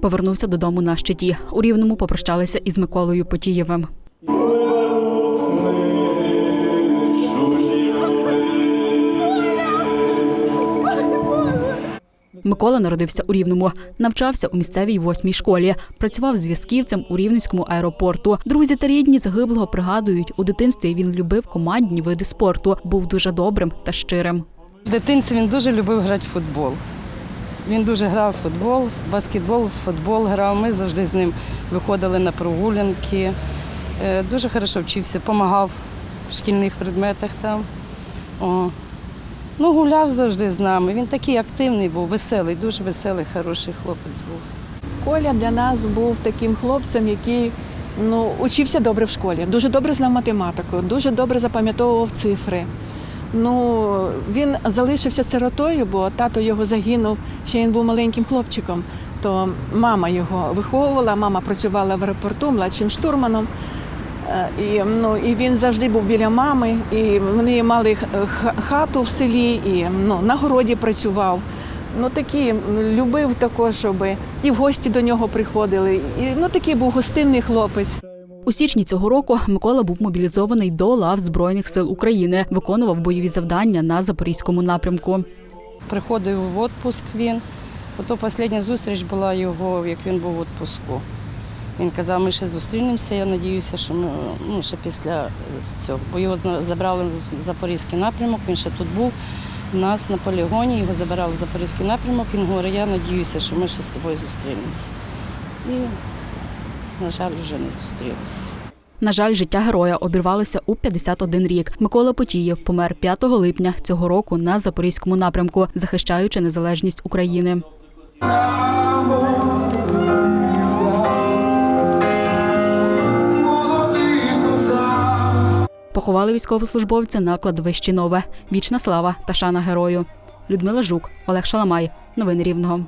Повернувся додому на щиті. У рівному попрощалися із Миколою Потієвим. Микола народився у Рівному, навчався у місцевій восьмій школі, працював зв'язківцем у Рівненському аеропорту. Друзі та рідні загиблого пригадують, у дитинстві він любив командні види спорту, був дуже добрим та щирим. В дитинстві він дуже любив грати в футбол. Він дуже грав в футбол, в баскетбол, в футбол грав. Ми завжди з ним виходили на прогулянки. Е, Дуже хорошо вчився, допомагав в шкільних предметах там. О. Ну, гуляв завжди з нами. Він такий активний був, веселий, дуже веселий, хороший хлопець був. Коля для нас був таким хлопцем, який ну, учився добре в школі, дуже добре знав математику, дуже добре запам'ятовував цифри. Ну, він залишився сиротою, бо тато його загинув, ще він був маленьким хлопчиком. То мама його виховувала, мама працювала в аеропорту младшим штурманом. Е, І, ну, і він завжди був біля мами, і вони мали хату в селі, і ну, на городі працював. Ну такі любив також, щоб і в гості до нього приходили. І ну такий був гостинний хлопець. У січні цього року Микола був мобілізований до лав Збройних сил України, виконував бойові завдання на запорізькому напрямку. Приходив в відпуск він. Ото остання зустріч була його, як він був в відпуску. Він казав, ми ще зустрінемося. Я сподіваюся, що ми ну, ще після цього. Бо його забрали в Запорізький напрямок, він ще тут був. У нас на полігоні його забирали в Запорізький напрямок. Він говорить, я сподіваюся, що ми ще з тобою зустрінемося. І, на жаль, вже не зустрілися. На жаль, життя героя обірвалося у 51 рік. Микола Потієв помер 5 липня цього року на запорізькому напрямку, захищаючи незалежність України. Поховали військовослужбовця на кладовищі Нове. Вічна слава та шана герою. Людмила Жук, Олег Шаламай. Новини Рівного.